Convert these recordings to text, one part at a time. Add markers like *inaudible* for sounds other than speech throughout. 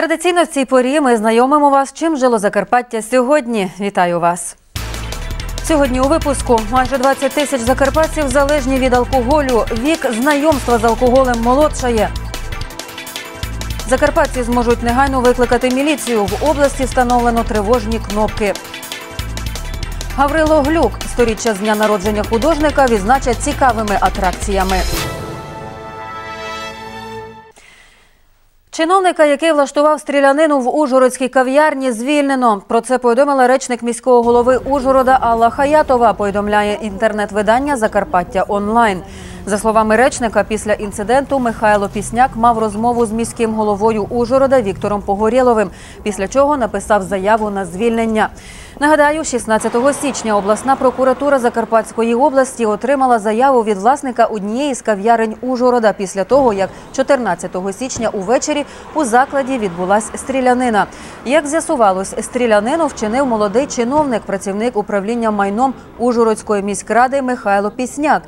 Традиційно в цій порі ми знайомимо вас, чим жило Закарпаття сьогодні. Вітаю вас. Сьогодні у випуску майже 20 тисяч закарпатців залежні від алкоголю. Вік знайомства з алкоголем молодшає. Закарпатці зможуть негайно викликати міліцію. В області встановлено тривожні кнопки. Гаврило Глюк сторіччя з дня народження художника відзначать цікавими атракціями. Чиновника, який влаштував стрілянину в Ужгородській кав'ярні, звільнено. Про це повідомила речник міського голови Ужгорода Алла Хаятова. Повідомляє інтернет-видання Закарпаття онлайн. За словами речника, після інциденту Михайло Пісняк мав розмову з міським головою Ужгорода Віктором Погорєловим, після чого написав заяву на звільнення. Нагадаю, 16 січня обласна прокуратура Закарпатської області отримала заяву від власника однієї з кав'ярень Ужгорода після того, як 14 січня увечері у закладі відбулась стрілянина. Як з'ясувалось, стрілянину вчинив молодий чиновник, працівник управління майном Ужгородської міськради Михайло Пісняк.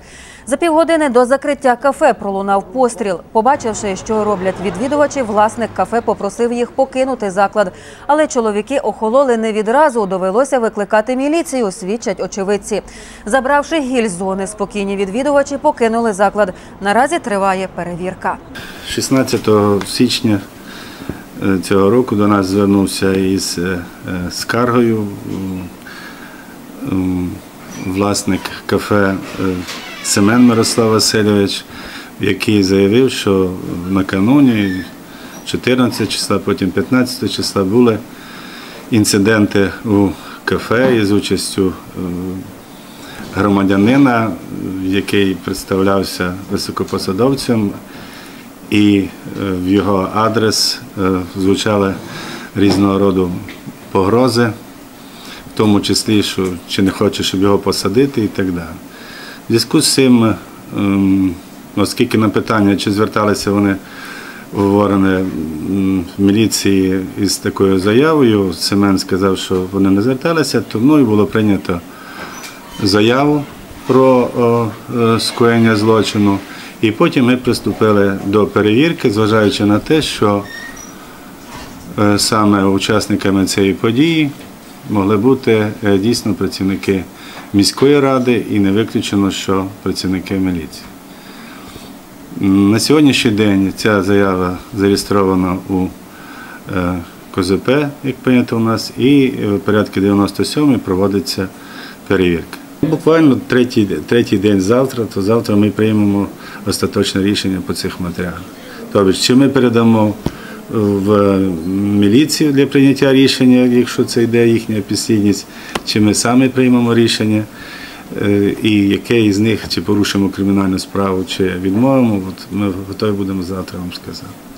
За півгодини до закриття кафе пролунав постріл. Побачивши, що роблять відвідувачі, власник кафе попросив їх покинути заклад. Але чоловіки охололи не відразу. Довелося викликати міліцію, свідчать очевидці. Забравши гіль зони, спокійні відвідувачі покинули заклад. Наразі триває перевірка. 16 січня е, цього року до нас звернувся із е, е, скаргою власник кафе Семен Мирослав Васильович, який заявив, що накануні 14 числа, потім 15 числа були інциденти у кафе із участю е, громадянина, який представлявся високопосадовцем, і е, в його адрес е, звучали різного роду погрози, в тому числі, що чи не хоче, щоб його посадити і так далі. В зв'язку з цим, ем, оскільки на питання, чи зверталися вони в органи м, міліції із такою заявою, Семен сказав, що вони не зверталися, то мною було прийнято заяву про е, скоєння злочину. І потім ми приступили до перевірки, зважаючи на те, що е, саме учасниками цієї події могли бути е, дійсно працівники міської ради і не виключено, що працівники міліції. На сьогоднішній день ця заява зареєстрована у е, КОЗП, як прийнято у нас, і в порядку 97 проводиться перевірка. Буквально третій, третій день завтра, то завтра ми приймемо остаточне рішення по цих матеріалах. Тобто, чи ми передамо в міліцію для прийняття рішення, якщо це йде їхня підслідність, чи ми самі приймемо рішення, е, і яке із них, чи порушимо кримінальну справу, чи відмовимо, от ми готові будемо завтра вам сказати.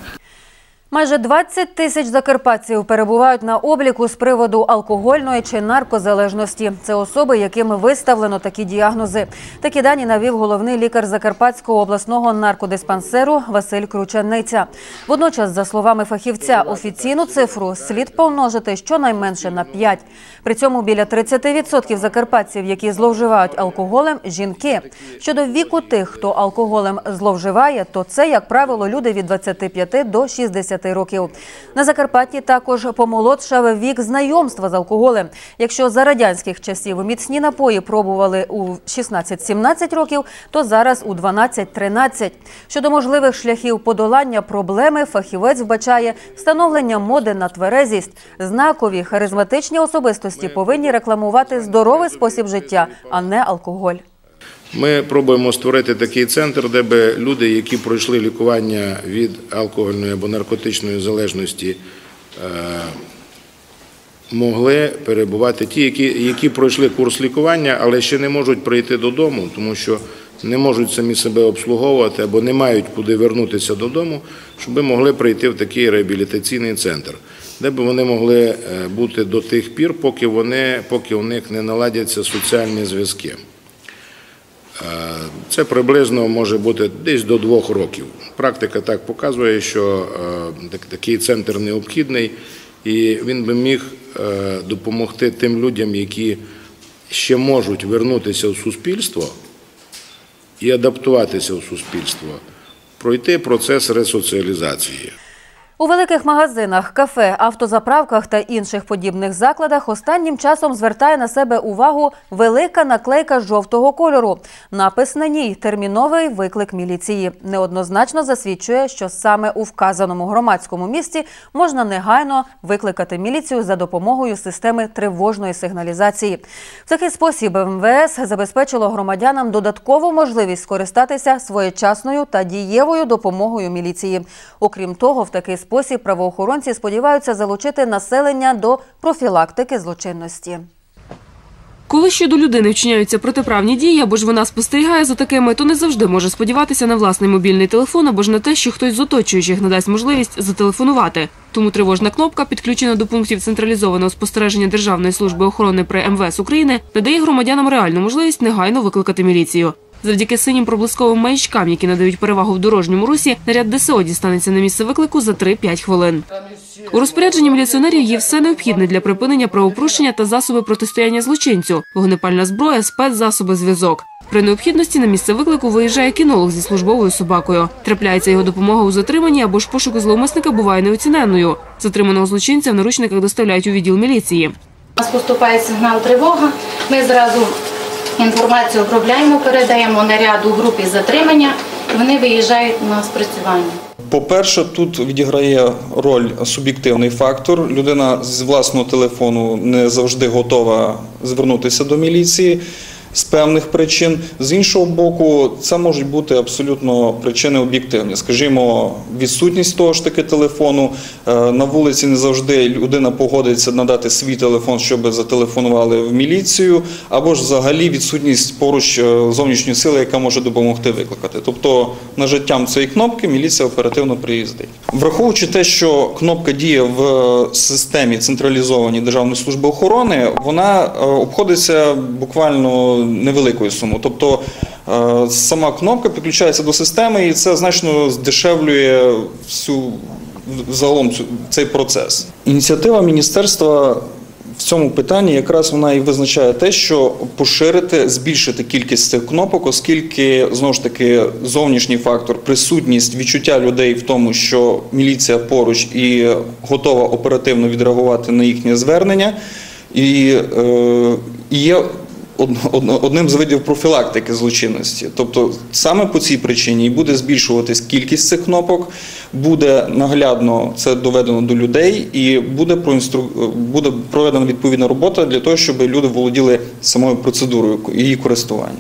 Майже 20 тисяч закарпатців перебувають на обліку з приводу алкогольної чи наркозалежності. Це особи, яким виставлено такі діагнози. Такі дані навів головний лікар Закарпатського обласного наркодиспансеру Василь Кручаниця. Водночас, за словами фахівця, офіційну цифру слід помножити щонайменше на 5. При цьому біля 30% закарпатців, які зловживають алкоголем, жінки. Щодо віку тих, хто алкоголем зловживає, то це, як правило, люди від 25 до 60 років. На Закарпатті також помолодшав вік знайомства з алкоголем. Якщо за радянських часів міцні напої пробували у 16-17 років, то зараз у 12-13. Щодо можливих шляхів подолання проблеми, фахівець вбачає встановлення моди на тверезість. Знакові харизматичні особистості повинні рекламувати здоровий спосіб життя, а не алкоголь. Ми пробуємо створити такий центр, де би люди, які пройшли лікування від алкогольної або наркотичної залежності, е, могли перебувати ті, які, які пройшли курс лікування, але ще не можуть прийти додому, тому що не можуть самі себе обслуговувати або не мають куди вернутися додому, щоб могли прийти в такий реабілітаційний центр, де б вони могли е, бути до тих пір, поки вони, поки у них не наладяться соціальні зв'язки. Е, Це приблизно може бути десь до двох років. Практика так показує, що е, такий центр необхідний, і він би міг е, допомогти тим людям, які ще можуть вернутися в суспільство і адаптуватися в суспільство, пройти процес ресоціалізації. У великих магазинах, кафе, автозаправках та інших подібних закладах останнім часом звертає на себе увагу велика наклейка жовтого кольору. Напис на ній терміновий виклик міліції. Неоднозначно засвідчує, що саме у вказаному громадському місці можна негайно викликати міліцію за допомогою системи тривожної сигналізації. В такий спосіб МВС забезпечило громадянам додаткову можливість скористатися своєчасною та дієвою допомогою міліції. Окрім того, в такий спосіб правоохоронці сподіваються залучити населення до профілактики злочинності. Коли щодо людини вчиняються протиправні дії, або ж вона спостерігає за такими, то не завжди може сподіватися на власний мобільний телефон або ж на те, що хтось з оточуючих надасть можливість зателефонувати. Тому тривожна кнопка, підключена до пунктів централізованого спостереження Державної служби охорони при МВС України, надає громадянам реальну можливість негайно викликати міліцію. Завдяки синім проблисковим маячкам, які надають перевагу в дорожньому русі, наряд ДСО дістанеться на місце виклику за 3-5 хвилин. У розпорядженні міліціонерів є все необхідне для припинення правопорушення та засоби протистояння злочинцю, вогнепальна зброя, спецзасоби, зв'язок. При необхідності на місце виклику виїжджає кінолог зі службовою собакою. Трапляється його допомога у затриманні або ж пошуку зловмисника буває неоціненною. Затриманого злочинця в наручниках доставляють у відділ міліції. У нас поступає сигнал тривога. Ми зразу інформацію обробляємо, передаємо наряду групі затримання. Вони виїжджають на спрацювання. По-перше, тут відіграє роль суб'єктивний фактор. Людина з власного телефону не завжди готова звернутися до міліції з певних причин. З іншого боку, це можуть бути абсолютно причини об'єктивні. Скажімо, відсутність того ж таки телефону. Е, На вулиці не завжди людина погодиться надати свій телефон, щоб зателефонували в міліцію, або ж взагалі відсутність поруч е, зовнішньої сили, яка може допомогти викликати. Тобто нажиттям цієї кнопки міліція оперативно приїздить. Враховуючи те, що кнопка діє в системі централізованій Державної служби охорони, вона е, обходиться буквально невеликою сумою. Тобто е, сама кнопка підключається до системи, і це значно здешевлює всю загалом цей процес. Ініціатива міністерства в цьому питанні якраз вона і визначає те, що поширити, збільшити кількість цих кнопок, оскільки знову ж таки зовнішній фактор, присутність відчуття людей в тому, що міліція поруч і готова оперативно відреагувати на їхнє звернення, і е, є одним з видів профілактики злочинності. Тобто саме по цій причині і буде збільшуватись кількість цих кнопок, буде наглядно це доведено до людей, і буде проінстру... буде проведена відповідна робота для того, щоб люди володіли самою процедурою її користування.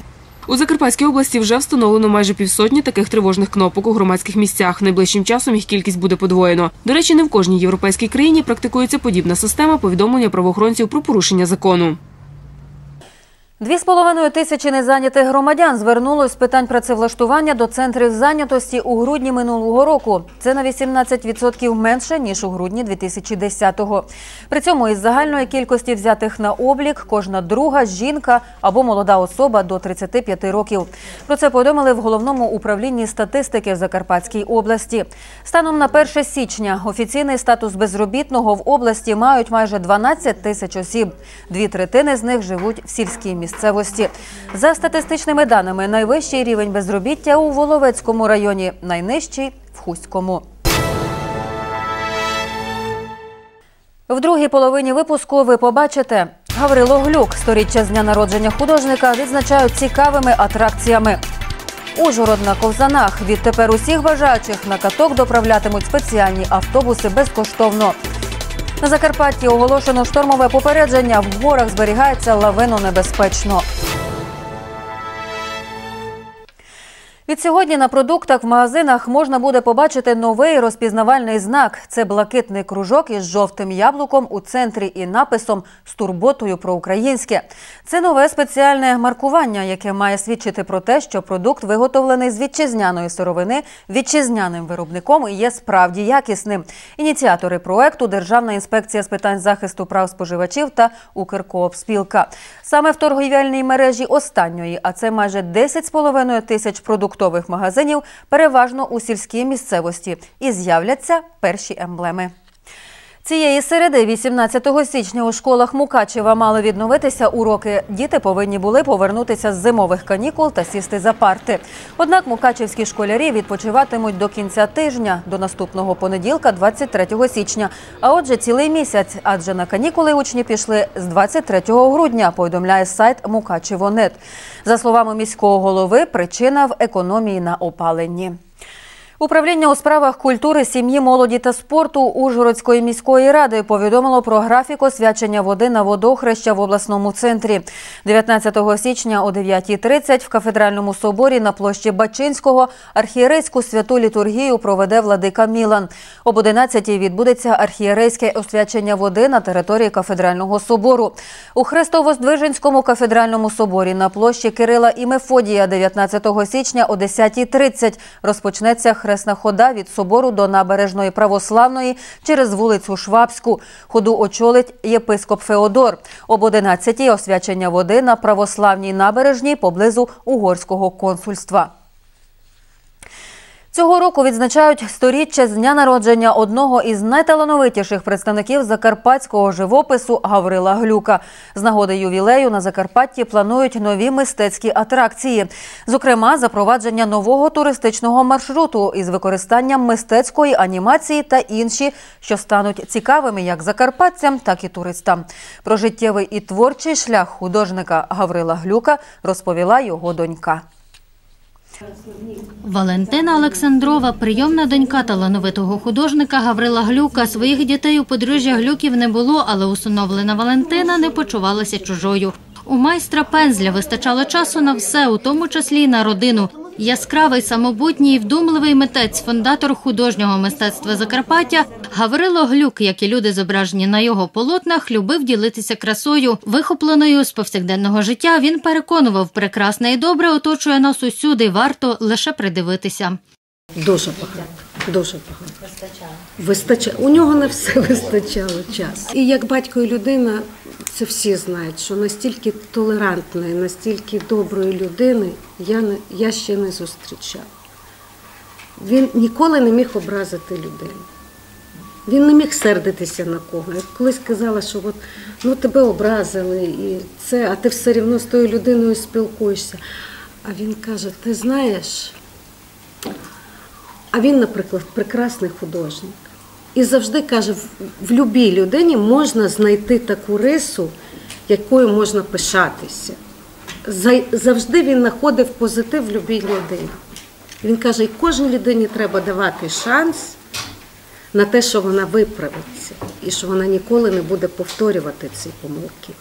У Закарпатській області вже встановлено майже півсотні таких тривожних кнопок у громадських місцях. Найближчим часом їх кількість буде подвоєно. До речі, не в кожній європейській країні практикується подібна система повідомлення правоохоронців про порушення закону. Дві з половиною тисячі незайнятих громадян звернулось з питань працевлаштування до центрів зайнятості у грудні минулого року. Це на 18% менше ніж у грудні 2010-го. При цьому із загальної кількості взятих на облік кожна друга жінка або молода особа до 35 років. Про це повідомили в головному управлінні статистики в Закарпатській області. Станом на 1 січня офіційний статус безробітного в області мають майже 12 тисяч осіб. Дві третини з них живуть в сільській місцевості. За статистичними даними, найвищий рівень безробіття у Воловецькому районі, найнижчий в Хуському. В другій половині випуску ви побачите Гаврило Глюк, сторіччя з дня народження художника, відзначають цікавими атракціями. Ужгород на ковзанах. Відтепер усіх бажаючих на каток доправлятимуть спеціальні автобуси безкоштовно. На Закарпатті оголошено штормове попередження. В горах зберігається лавинонебезпечно. Від сьогодні на продуктах в магазинах можна буде побачити новий розпізнавальний знак. Це блакитний кружок із жовтим яблуком у центрі і написом з турботою про українське. Це нове спеціальне маркування, яке має свідчити про те, що продукт виготовлений з вітчизняної сировини вітчизняним виробником і є справді якісним. Ініціатори проекту Державна інспекція з питань захисту прав споживачів та Укркоопспілка. Саме в торгівельній мережі останньої, а це майже 10,5 тисяч продуктових магазинів, переважно у сільській місцевості, і з'являться перші емблеми. Цієї середи, 18 січня, у школах Мукачева мали відновитися уроки. Діти повинні були повернутися з зимових канікул та сісти за парти. Однак мукачевські школярі відпочиватимуть до кінця тижня, до наступного понеділка, 23 січня. А отже, цілий місяць, адже на канікули учні пішли з 23 грудня, повідомляє сайт Мукачево.нет. За словами міського голови, причина в економії на опаленні. Управління у справах культури, сім'ї, молоді та спорту Ужгородської міської ради повідомило про графік освячення води на водохреща в обласному центрі. 19 січня о 9.30 в кафедральному соборі на площі Бачинського архієрейську святу літургію проведе владика Мілан. Об 11.00 відбудеться архієрейське освячення води на території кафедрального собору. У Хрестово-Здвиженському кафедральному соборі на площі Кирила і Мефодія 19 січня о 10.30 розпочнеться хресна хода від собору до набережної православної через вулицю Швабську. Ходу очолить єпископ Феодор. Об 11-й освячення води на православній набережній поблизу угорського консульства. Цього року відзначають сторіччя з дня народження одного із найталановитіших представників закарпатського живопису Гаврила Глюка. З нагоди ювілею на Закарпатті планують нові мистецькі атракції, зокрема, запровадження нового туристичного маршруту із використанням мистецької анімації та інші, що стануть цікавими як закарпатцям, так і туристам. Про життєвий і творчий шлях художника Гаврила Глюка розповіла його донька. Валентина Олександрова, прийомна донька талановитого художника Гаврила Глюка. Своїх дітей у подружжя Глюків не було, але усиновлена Валентина не почувалася чужою. У майстра пензля вистачало часу на все, у тому числі й на родину. Яскравий, самобутній, вдумливий митець, фондатор художнього мистецтва Закарпаття Гаврило Глюк, як і люди зображені на його полотнах, любив ділитися красою, вихопленою з повсякденного життя. Він переконував, прекрасне і добре оточує нас усюди. Варто лише придивитися. Дуже багато. Дуже багато. Вистачало. Вистачало. У нього на все *laughs* вистачало часу. І як батько і людина, це всі знають, що настільки толерантної, настільки доброї людини я, не, я ще не зустрічав. Він ніколи не міг образити людину. Він не міг сердитися на кого. Я колись казала, що от, ну, тебе образили, і це, а ти все одно з тою людиною спілкуєшся. А він каже: ти знаєш, а він, наприклад, прекрасний художник. І завжди каже, в, будь-якій людині можна знайти таку рису, якою можна пишатися. За- Завжди він знаходив позитив в будь-якій людині. Він каже, і кожній людині треба давати шанс на те, що вона виправиться, і що вона ніколи не буде повторювати ці помилки.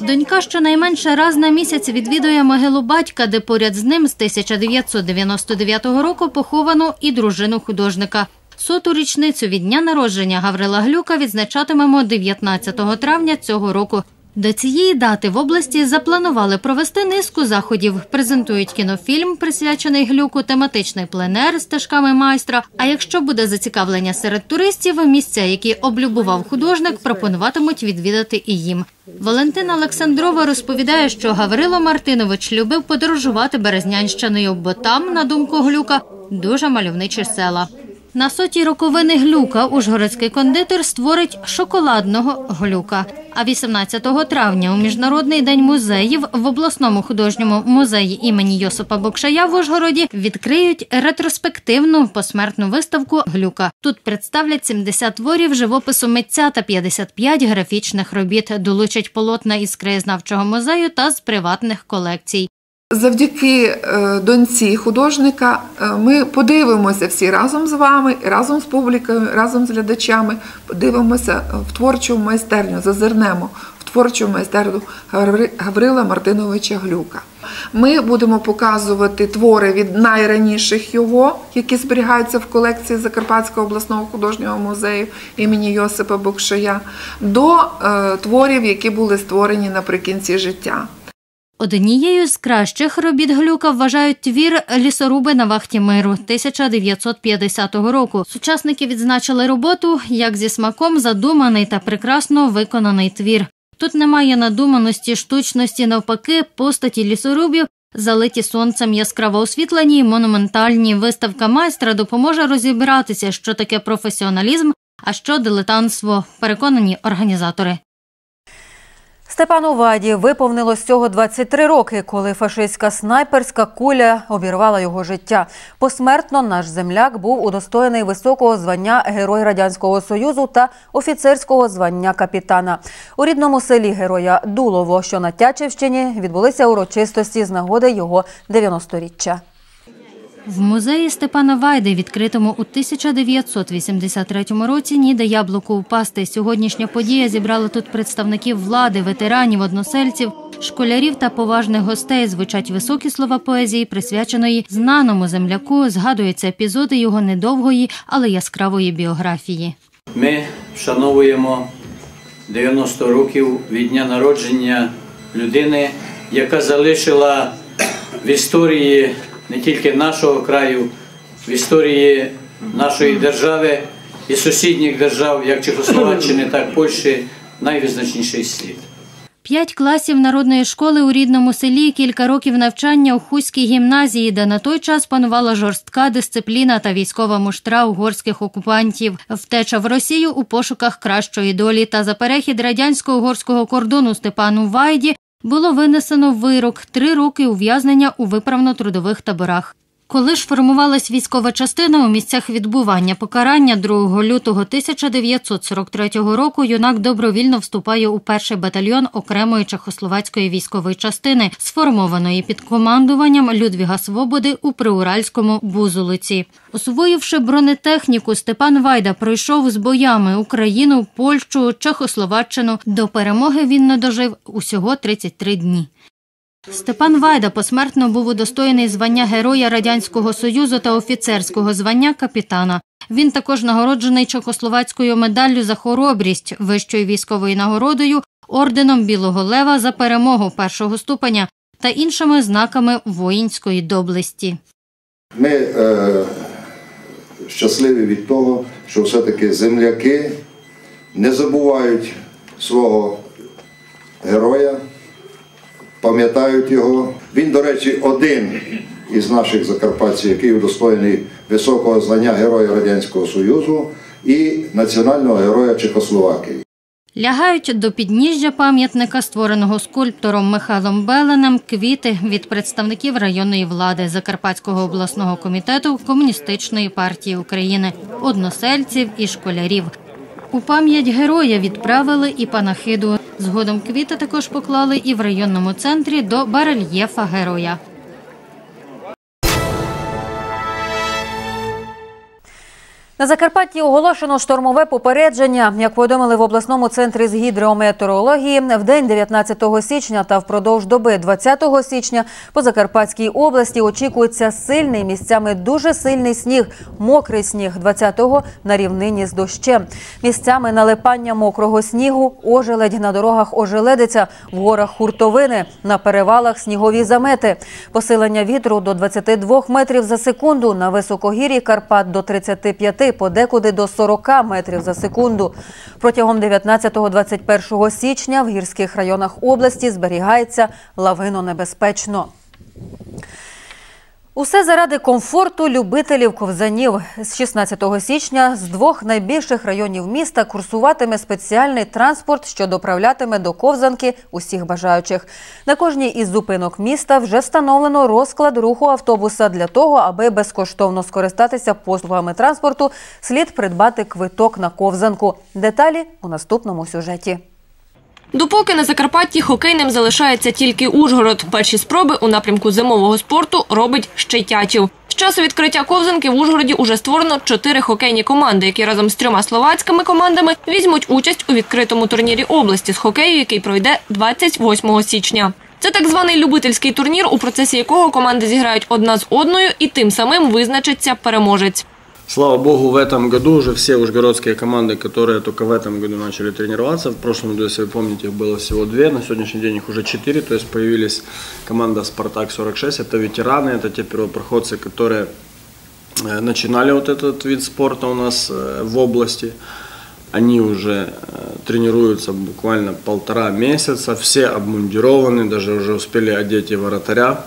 Донька щонайменше раз на місяць відвідує могилу батька, де поряд з ним з 1999 року поховано і дружину художника. Соту річницю від дня народження Гаврила Глюка відзначатимемо 19 травня цього року. До цієї дати в області запланували провести низку заходів. Презентують кінофільм, присвячений глюку, тематичний пленер стежками майстра. А якщо буде зацікавлення серед туристів, місця, які облюбував художник, пропонуватимуть відвідати і їм. Валентина Олександрова розповідає, що Гаврило Мартинович любив подорожувати Березнянщиною, бо там, на думку глюка, дуже мальовничі села. На сотій роковини глюка Ужгородський кондитер створить шоколадного глюка. А 18 травня у Міжнародний день музеїв в обласному художньому музеї імені Йосипа Бокшая в Ужгороді відкриють ретроспективну посмертну виставку глюка. Тут представлять 70 творів живопису митця та 55 графічних робіт. Долучать полотна із краєзнавчого музею та з приватних колекцій. Завдяки е, доньці художника е, ми подивимося всі разом з вами, разом з публікою, разом з глядачами, подивимося в творчу майстерню, зазирнемо в творчу майстерню Гаврила Мартиновича Глюка. Ми будемо показувати твори від найраніших його, які зберігаються в колекції Закарпатського обласного художнього музею імені Йосипа Бокшая, до е, творів, які були створені наприкінці життя. Однією з кращих робіт Глюка вважають твір Лісоруби на вахті миру 1950 року. Сучасники відзначили роботу як зі смаком задуманий та прекрасно виконаний твір. Тут немає надуманості, штучності, навпаки, постаті лісорубів, залиті сонцем яскраво освітлені, монументальні. Виставка майстра допоможе розібратися, що таке професіоналізм, А що дилетантство? Переконані організатори. Степану Ваді виповнилось цього 23 роки, коли фашистська снайперська куля обірвала його життя. Посмертно наш земляк був удостоєний високого звання Герой Радянського Союзу та офіцерського звання капітана. У рідному селі Героя Дулово, що на Тячівщині, відбулися урочистості з нагоди його 90-річчя. В музеї Степана Вайди, відкритому у 1983 році, ніде яблуку впасти. Сьогоднішня подія зібрала тут представників влади, ветеранів, односельців, школярів та поважних гостей. Звучать високі слова поезії, присвяченої знаному земляку. Згадуються епізоди його недовгої, але яскравої біографії. Ми вшановуємо 90 років від дня народження людини, яка залишила в історії не тільки нашого краю, в історії нашої держави і сусідніх держав, як Чехословаччини, так Польщі, найвизначніший слід. П'ять класів народної школи у рідному селі, кілька років навчання у Хуській гімназії, де на той час панувала жорстка дисципліна та військова муштра угорських окупантів, втеча в Росію у пошуках кращої долі та за перехід радянсько-угорського кордону Степану Вайді було винесено вирок три роки ув'язнення у виправно-трудових таборах. Коли ж формувалась військова частина у місцях відбування покарання 2 лютого 1943 року, юнак добровільно вступає у перший батальйон окремої чехословацької військової частини, сформованої під командуванням Людвіга Свободи у Приуральському Бузулиці. Освоївши бронетехніку, Степан Вайда пройшов з боями Україну, Польщу, Чехословаччину. До перемоги він не дожив усього 33 дні. Степан Вайда посмертно був удостоєний звання Героя Радянського Союзу та офіцерського звання капітана. Він також нагороджений Чехословацькою медаллю за хоробрість, вищою військовою нагородою, орденом Білого Лева за перемогу першого ступеня та іншими знаками воїнської доблесті. Ми е, щасливі від того, що все-таки земляки не забувають свого героя, пам'ятають його. Він, до речі, один із наших закарпатців, який удостоєний високого звання Героя Радянського Союзу і національного героя Чехословакії. Лягають до підніжжя пам'ятника, створеного скульптором Михайлом Беленем, квіти від представників районної влади Закарпатського обласного комітету Комуністичної партії України, односельців і школярів. У пам'ять героя відправили і панахиду. Згодом квіти також поклали і в районному центрі до барельєфа героя. На Закарпатті оголошено штормове попередження. Як повідомили в обласному центрі з гідрометеорології, в день 19 січня та впродовж доби 20 січня по Закарпатській області очікується сильний місцями дуже сильний сніг, мокрий сніг 20-го на рівнині з дощем. Місцями налипання мокрого снігу, ожеледь на дорогах ожеледиця, в горах хуртовини, на перевалах снігові замети. Посилення вітру до 22 метрів за секунду, на високогір'ї Карпат до 35 подекуди до 40 метрів за секунду. Протягом 19-21 січня в гірських районах області зберігається лавинонебезпечно. Усе заради комфорту любителів ковзанів. З 16 січня з двох найбільших районів міста курсуватиме спеціальний транспорт, що доправлятиме до ковзанки усіх бажаючих. На кожній із зупинок міста вже встановлено розклад руху автобуса. Для того, аби безкоштовно скористатися послугами транспорту, слід придбати квиток на ковзанку. Деталі у наступному сюжеті. Допоки на Закарпатті хокейним залишається тільки Ужгород. Перші спроби у напрямку зимового спорту робить ще й Тячів. З часу відкриття ковзанки в Ужгороді уже створено чотири хокейні команди, які разом з трьома словацькими командами візьмуть участь у відкритому турнірі області з хокею, який пройде 28 січня. Це так званий любительський турнір, у процесі якого команди зіграють одна з одною і тим самим визначиться переможець. Слава богу, в этом году уже все ужгородские команды, которые только в этом году начали тренироваться. В прошлом году, если вы помните, их было всего две, на сегодняшний день их уже четыре. То есть появились команда «Спартак-46», это ветераны, это те первопроходцы, которые э, начинали вот этот вид спорта у нас э, в области. Они уже э, тренируются буквально полтора месяца, все обмундированы, даже уже успели одеть и вратаря,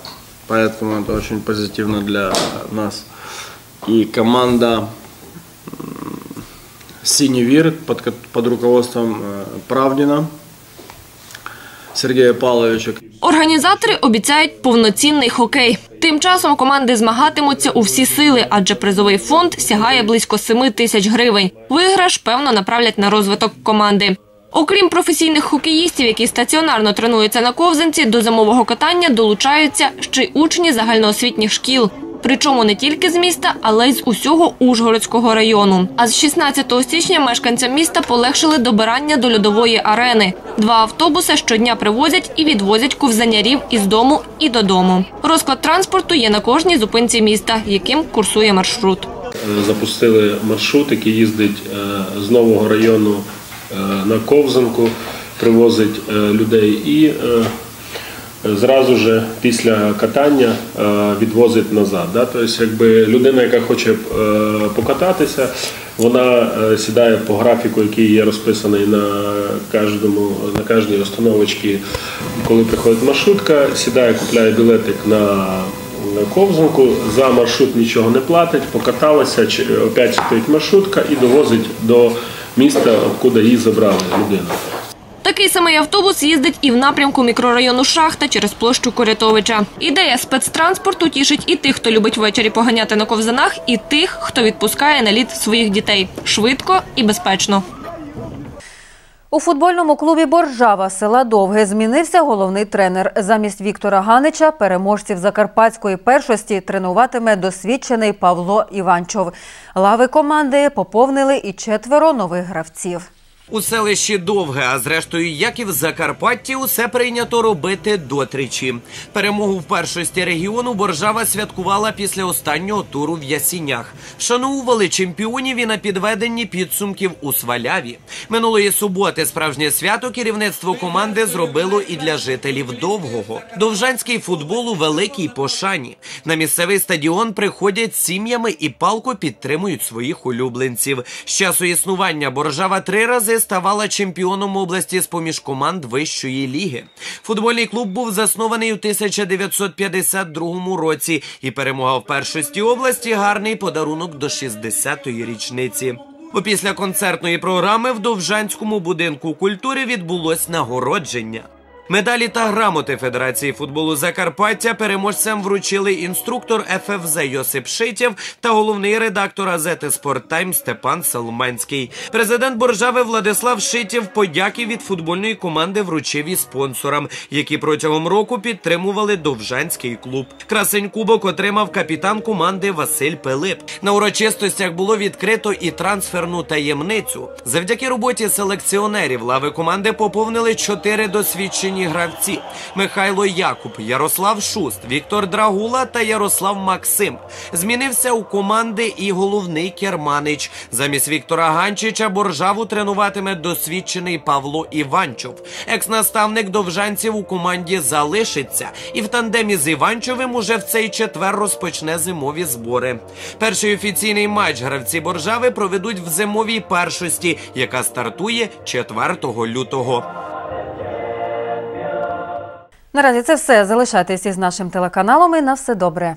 поэтому это очень позитивно для нас. И команда «Синий вир» под, под руководством э, Правдина Сергея Павловича. Організатори обіцяють повноцінний хокей. Тим часом команди змагатимуться у всі сили, адже призовий фонд сягає близько 7 тисяч гривень. Виграш, певно, направлять на розвиток команди. Окрім професійних хокеїстів, які стаціонарно тренуються на ковзанці, до зимового катання долучаються ще й учні загальноосвітніх шкіл. Причому не тільки з міста, але й з усього Ужгородського району. А з 16 січня мешканцям міста полегшили добирання до льодової арени. Два автобуси щодня привозять і відвозять ковзанярів із дому і додому. Розклад транспорту є на кожній зупинці міста, яким курсує маршрут. Е, запустили маршрут, який їздить е, з нового району е, на Ковзанку, привозить людей і зразу ж після катання е, відвозить назад. Тобто, якби людина, яка хоче е, покататися, вона е, сідає по графіку, який є розписаний на кожному на кожній установочці, коли приходить маршрутка, сідає, купляє білетик на ковзанку, за маршрут нічого не платить, покаталася, чи- опять стоїть маршрутка і довозить до міста, откуда її забрали людину. Такий самий автобус їздить і в напрямку мікрорайону Шахта через площу Корятовича. Ідея спецтранспорту тішить і тих, хто любить ввечері поганяти на ковзанах, і тих, хто відпускає на лід своїх дітей швидко і безпечно. У футбольному клубі Боржава села Довге змінився головний тренер. Замість Віктора Ганича переможців закарпатської першості тренуватиме досвідчений Павло Іванчов. Лави команди поповнили і четверо нових гравців. У селищі Довге, а зрештою, як і в Закарпатті, усе прийнято робити дотричі. Перемогу в першості регіону Боржава святкувала після останнього туру в Ясінях. Вшановували чемпіонів і на підведенні підсумків у Сваляві. Минулої суботи справжнє свято керівництво команди зробило і для жителів Довгого. Довжанський футбол у великій пошані. На місцевий стадіон приходять сім'ями і палко підтримують своїх улюбленців. З часу існування Боржава три рази ставала чемпіоном області з поміж команд вищої ліги. Футбольний клуб був заснований у 1952 році і перемога в першості області гарний подарунок до 60-ї річниці. Опісля концертної програми в Довжанському будинку культури відбулось нагородження. Медалі та грамоти Федерації футболу Закарпаття переможцям вручили інструктор ФФЗ Йосип Шитєв та головний редактор газети «Спорттайм» Степан Соломанський. Президент Боржави Владислав Шитєв подяки від футбольної команди вручив і спонсорам, які протягом року підтримували Довжанський клуб. Красень кубок отримав капітан команди Василь Пилип. На урочистостях було відкрито і трансферну таємницю. Завдяки роботі селекціонерів лави команди поповнили чотири досвідчені гравці: Михайло Якуб, Ярослав Шуст, Віктор Драгула та Ярослав Максим. Змінився у команди і головний керманич. Замість Віктора Ганчича Боржаву тренуватиме досвідчений Павло Іванчов. Екс-наставник довжанців у команді залишиться, і в тандемі з Іванчовим уже в цей четвер розпочне зимові збори. Перший офіційний матч гравці Боржави проведуть в зимовій першості, яка стартує 4 лютого. Наразі це все. Залишайтесь із нашим телеканалом і на все добре.